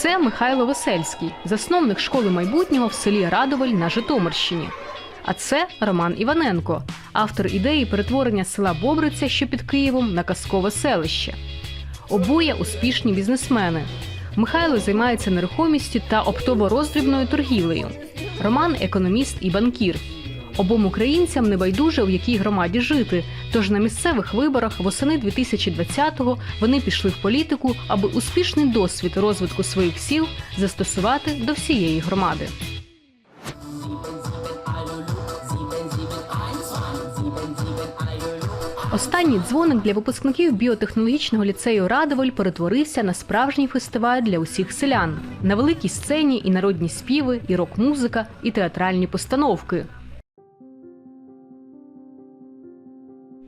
Це Михайло Весельський, засновник школи майбутнього в селі Радовель на Житомирщині. А це Роман Іваненко, автор ідеї перетворення села Бобриця, що під Києвом, на казкове селище. Обоє успішні бізнесмени. Михайло займається нерухомістю та оптово-роздрібною торгівлею. Роман економіст і банкір. Обом українцям не байдуже, у якій громаді жити. Тож на місцевих виборах восени 2020-го вони пішли в політику, аби успішний досвід розвитку своїх сіл застосувати до всієї громади. Останній дзвоник для випускників біотехнологічного ліцею Радоволь перетворився на справжній фестиваль для усіх селян. На великій сцені і народні співи, і рок-музика, і театральні постановки.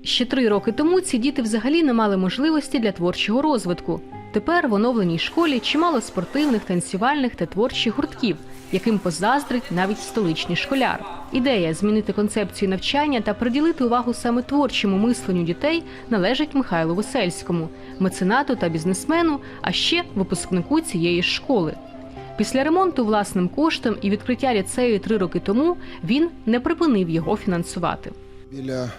Ще три роки тому ці діти взагалі не мали можливості для творчого розвитку. Тепер в оновленій школі чимало спортивних, танцювальних та творчих гуртків, яким позаздрить навіть столичний школяр. Ідея змінити концепцію навчання та приділити увагу саме творчому мисленню дітей належить Михайлу Весельському, меценату та бізнесмену, а ще випускнику цієї школи. Після ремонту власним коштом і відкриття ліцею три роки тому він не припинив його фінансувати. Біля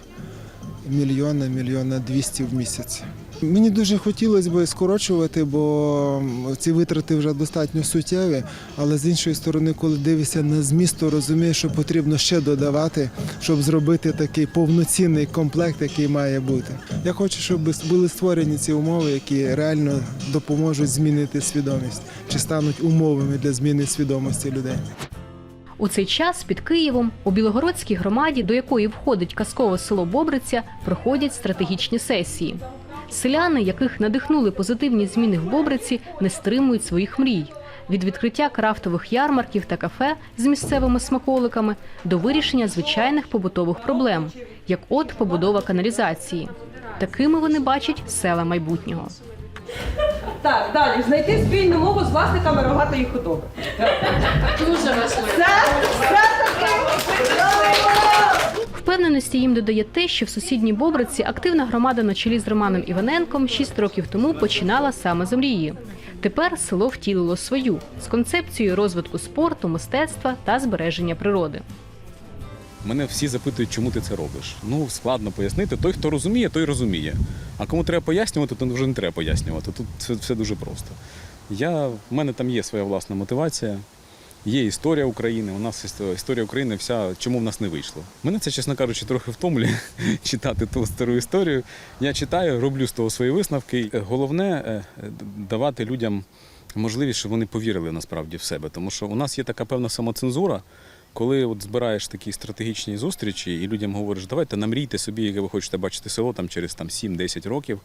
мільйона, мільйона двісті в місяць. Мені дуже хотілося б скорочувати, бо ці витрати вже достатньо суттєві. Але з іншої сторони, коли дивишся на зміст, то розумієш, що потрібно ще додавати, щоб зробити такий повноцінний комплект, який має бути. Я хочу, щоб були створені ці умови, які реально допоможуть змінити свідомість, чи стануть умовами для зміни свідомості людей. У цей час під Києвом у Білогородській громаді, до якої входить казкове село Бобриця, проходять стратегічні сесії. Селяни, яких надихнули позитивні зміни в Бобриці, не стримують своїх мрій. Від відкриття крафтових ярмарків та кафе з місцевими смаколиками до вирішення звичайних побутових проблем, як от побудова каналізації. Такими вони бачать села майбутнього. Так, далі знайти спільну мову з власниками рогатої худоби. Дуже важливо. Це Впевненості їм додає те, що в сусідній Бобриці активна громада на чолі з Романом Іваненком шість років тому починала саме з мрії. Тепер село втілило свою з концепцією розвитку спорту, мистецтва та збереження природи. Мене всі запитують, чому ти це робиш. Ну, складно пояснити. Той, хто розуміє, той розуміє. А кому треба пояснювати, то вже не треба пояснювати. Тут все, все дуже просто. Я, в мене там є своя власна мотивація, є історія України. У нас історія України вся, чому в нас не вийшло. Мене це, чесно кажучи, трохи втомлює читати ту стару історію. Я читаю, роблю з того свої висновки. Головне е, давати людям можливість, щоб вони повірили насправді в себе. Тому що у нас є така певна самоцензура. Коли от збираєш такі стратегічні зустрічі і людям говориш, давайте намрійте собі, яке ви хочете бачити село там через там 7-10 років,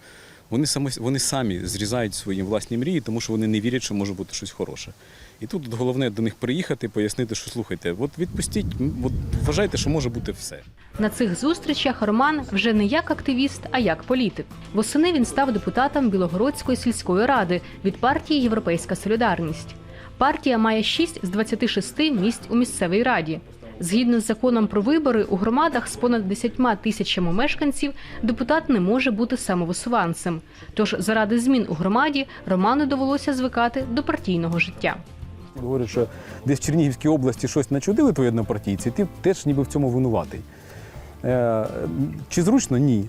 вони самі, вони самі зрізають свої власні мрії, тому що вони не вірять, що може бути щось хороше. І тут от головне до них приїхати, пояснити, що слухайте, от відпустіть, от вважайте, що може бути все. На цих зустрічах Роман вже не як активіст, а як політик. Восени він став депутатом Білогородської сільської ради від партії Європейська Солідарність. Партія має 6 з 26 місць у місцевій раді. Згідно з законом про вибори, у громадах з понад 10 тисячами мешканців депутат не може бути самовисуванцем. Тож заради змін у громаді Роману довелося звикати до партійного життя. Говорять, що десь в Чернігівській області щось начудили твої однопартійці, ти теж ніби в цьому винуватий. Е, чи зручно? Ні.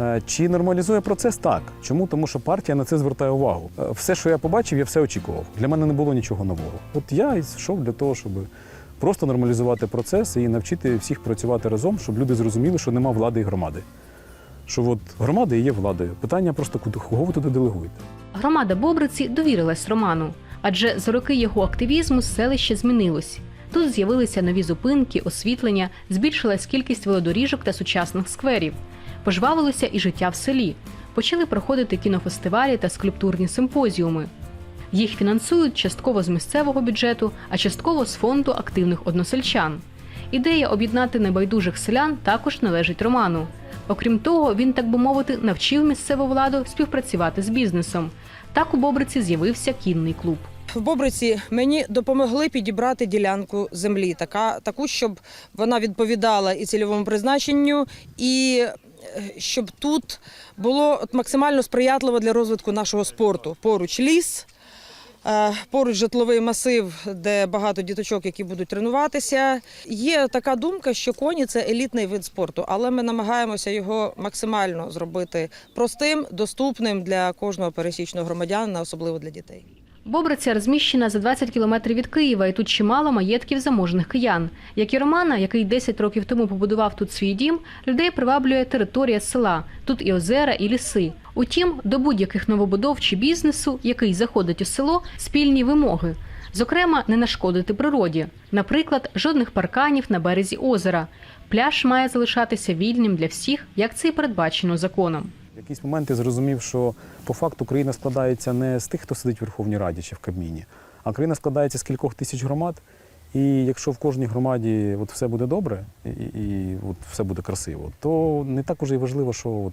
Е, Чи нормалізує процес? Так. Чому? Тому що партія на це звертає увагу. Е, Все, що я побачив, я все очікував. Для мене не було нічого нового. От я йшов для того, щоб просто нормалізувати процес і навчити всіх працювати разом, щоб люди зрозуміли, що нема влади і громади. Що от громада і є владою. Питання просто кого ви туди делегуєте. Громада Бобриці довірилась Роману, адже за роки його активізму селище змінилось. Тут з'явилися нові зупинки, освітлення, збільшилась кількість велодоріжок та сучасних скверів. Пожвавилося і життя в селі. Почали проходити кінофестивалі та скульптурні симпозіуми. Їх фінансують частково з місцевого бюджету, а частково з фонду активних односельчан. Ідея об'єднати небайдужих селян також належить Роману. Окрім того, він, так би мовити, навчив місцеву владу співпрацювати з бізнесом. Так у Бобриці з'явився кінний клуб. в Бобриці мені допомогли підібрати ділянку землі, така, таку, щоб вона відповідала і цільовому призначенню, і щоб тут було максимально сприятливо для розвитку нашого спорту. Поруч ліс, Е, Поруч житловий масив, де багато діточок, які будуть тренуватися. Є така думка, що коні це елітний вид спорту, але ми намагаємося його максимально зробити простим, доступним для кожного пересічного громадянина, особливо для дітей. Бобриця розміщена за 20 кілометрів від Києва, і тут чимало маєтків заможних киян. Як і Романа, який 10 років тому побудував тут свій дім, людей приваблює територія села. Тут і озера, і ліси. Утім, до будь-яких новобудов чи бізнесу, який заходить у село, спільні вимоги. Зокрема, не нашкодити природі. Наприклад, жодних парканів на березі озера. Пляж має залишатися вільним для всіх, як це і передбачено законом. В якийсь момент я зрозумів, що по факту країна складається не з тих, хто сидить в Верховній Раді чи в Кабміні, а країна складається з кількох тисяч громад. І якщо в кожній громаді от все буде добре і, і от все буде красиво, то не так уже і важливо, що от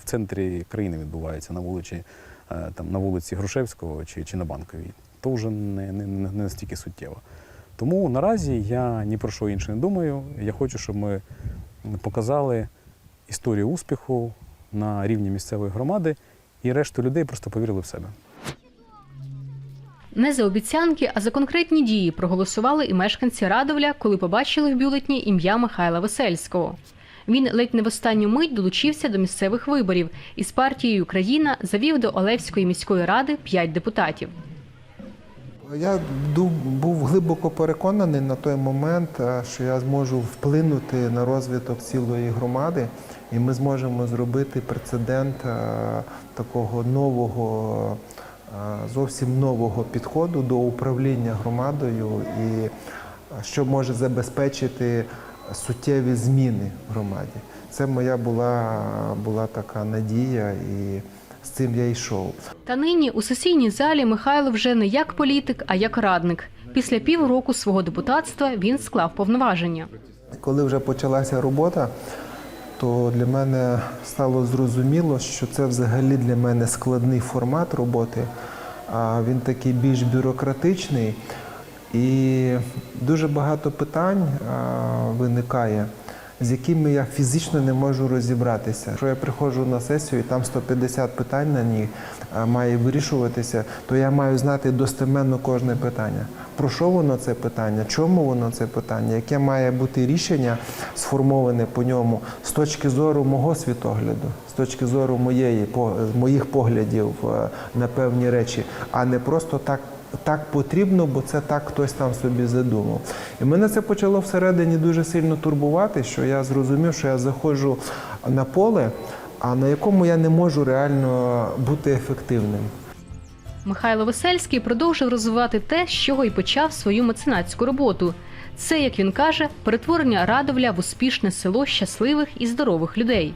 в центрі країни відбувається на вулиці, е, там, на вулиці Грушевського чи, чи на Банковій. То вже не, не, не не настільки суттєво. Тому наразі я ні про що інше не думаю. Я хочу, щоб ми показали історію успіху на рівні місцевої громади, і решту людей просто повірили в себе. Не за обіцянки, а за конкретні дії проголосували і мешканці Радовля, коли побачили в бюлетні ім'я Михайла Весельського. Він ледь не в останню мить долучився до місцевих виборів і з партією Україна завів до Олевської міської ради п'ять депутатів. Я був глибоко переконаний на той момент, е, що я зможу вплинути на розвиток цілої громади, і ми зможемо зробити прецедент е, такого нового, е, зовсім нового підходу до управління громадою, і е, що може забезпечити суттєві зміни в громаді. Це моя була, була така надія, і з цим я йшов. Та нині у сесійній залі Михайло вже не як політик, а як радник. Після півроку свого депутатства він склав повноваження. Коли вже почалася робота, то для мене стало зрозуміло, що це взагалі для мене складний формат роботи. А Він такий більш бюрократичний і дуже багато питань виникає, з якими я фізично не можу розібратися. Якщо я приходжу на сесію і там 150 питань на ній має вирішуватися, то я маю знати достеменно кожне питання. Про що воно це питання, чому воно це питання, яке має бути рішення сформоване по ньому з точки зору мого світогляду, з точки зору моєї, моїх поглядів е, на певні речі, а не просто так. Так потрібно, бо це так хтось там собі задумав. І мене це почало всередині дуже сильно турбувати, що я зрозумів, що я заходжу на поле, а на якому я не можу реально бути ефективним. Михайло Весельський продовжив розвивати те, з чого й почав свою меценатську роботу. Це, як він каже, перетворення Радовля в успішне село щасливих і здорових людей.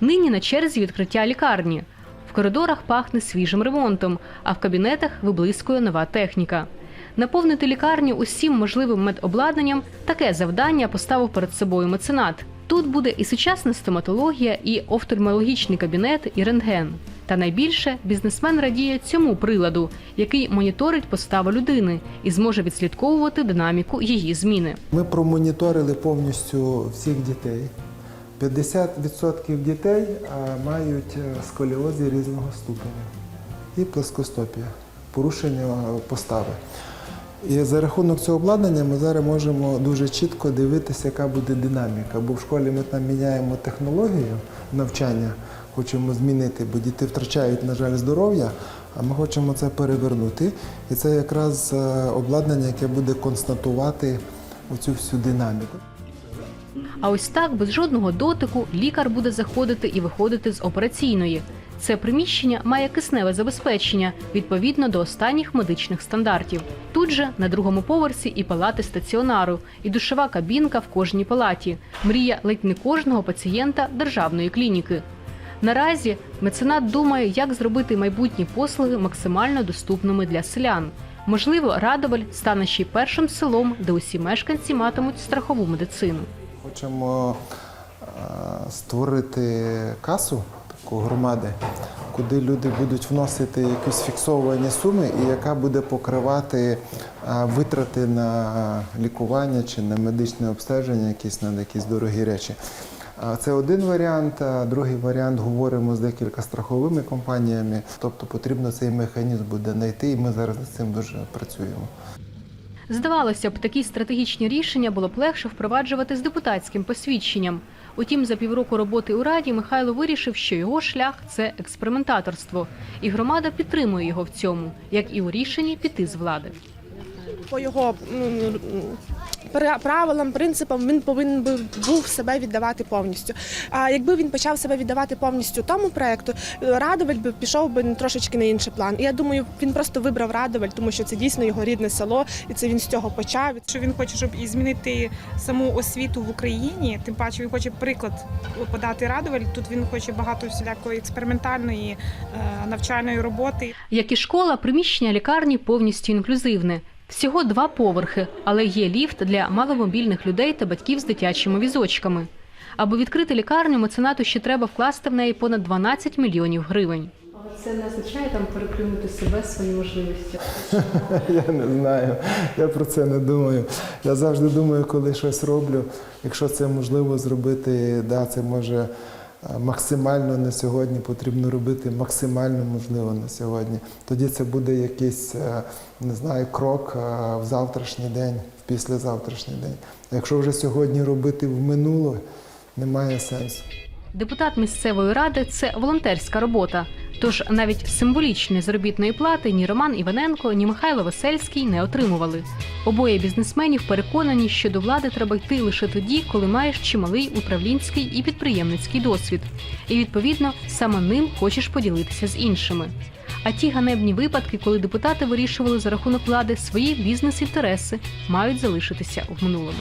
Нині на черзі відкриття лікарні. В коридорах пахне свіжим ремонтом, а в кабінетах виблискує нова техніка. Наповнити лікарню усім можливим медобладнанням таке завдання поставив перед собою меценат. Тут буде і сучасна стоматологія, і офтальмологічний кабінет, і рентген. Та найбільше бізнесмен радіє цьому приладу, який моніторить поставу людини і зможе відслідковувати динаміку її зміни. Ми промоніторили повністю всіх дітей. 50% дітей мають е, сколіози різного ступеня і плоскостопія, порушення постави. І за рахунок цього обладнання ми зараз можемо дуже чітко дивитися, яка буде динаміка. Бо в школі ми там міняємо технологію навчання, хочемо змінити, бо діти втрачають, на жаль, здоров'я, а ми хочемо це перевернути. І це якраз е, обладнання, яке буде констатувати оцю всю динаміку. А ось так, без жодного дотику, лікар буде заходити і виходити з операційної. Це приміщення має кисневе забезпечення відповідно до останніх медичних стандартів. Тут же на другому поверсі і палати стаціонару, і душова кабінка в кожній палаті. Мрія ледь не кожного пацієнта державної клініки. Наразі меценат думає, як зробити майбутні послуги максимально доступними для селян. Можливо, Радоваль стане ще й першим селом, де усі мешканці матимуть страхову медицину. Хочемо е, створити касу таку громади, куди люди будуть вносити якісь фіксовані суми, і яка буде покривати е, витрати на лікування чи на медичне обстеження, якісь на якісь дорогі речі. Це один варіант. Другий варіант говоримо з декілька страховими компаніями. Тобто потрібно цей механізм буде знайти, і ми зараз над цим дуже працюємо. Здавалося б, такі стратегічні рішення було б легше впроваджувати з депутатським посвідченням. Утім, за півроку роботи у раді Михайло вирішив, що його шлях це експериментаторство, і громада підтримує його в цьому, як і у рішенні піти з влади. По його м, правилам, принципам він повинен би- був себе віддавати повністю. А якби він почав себе віддавати повністю тому проекту, Радовель би пішов би трошечки на інший план. І я думаю, він просто вибрав Радовель, тому що це дійсно його рідне село, і це він з цього почав. що він хоче, щоб і змінити саму освіту в Україні. Тим паче він хоче приклад подати Радовель. Тут він хоче багато всілякої експериментальної е, навчальної роботи. Як і школа, приміщення лікарні повністю інклюзивне. Всього два поверхи, але є ліфт для маломобільних людей та батьків з дитячими візочками. Аби відкрити лікарню, меценату ще треба вкласти в неї понад 12 мільйонів гривень. Це не означає там переплюнути себе свої можливості. Я не знаю, я про це не думаю. Я завжди думаю, коли щось роблю, якщо це можливо зробити, да, це може максимально на сьогодні потрібно робити максимально можливо на сьогодні. Тоді це буде якийсь, е, не знаю, крок е, в завтрашній день, в післязавтрашній день. Якщо вже сьогодні робити в минуле, немає сенсу. Депутат місцевої ради це волонтерська робота. Тож навіть символічної заробітної плати ні Роман Іваненко, ні Михайло Весельський не отримували. Обоє бізнесменів переконані, що до влади треба йти лише тоді, коли маєш чималий управлінський і підприємницький досвід. І відповідно саме ним хочеш поділитися з іншими. А ті ганебні випадки, коли депутати вирішували за рахунок влади свої бізнес-інтереси, мають залишитися в минулому.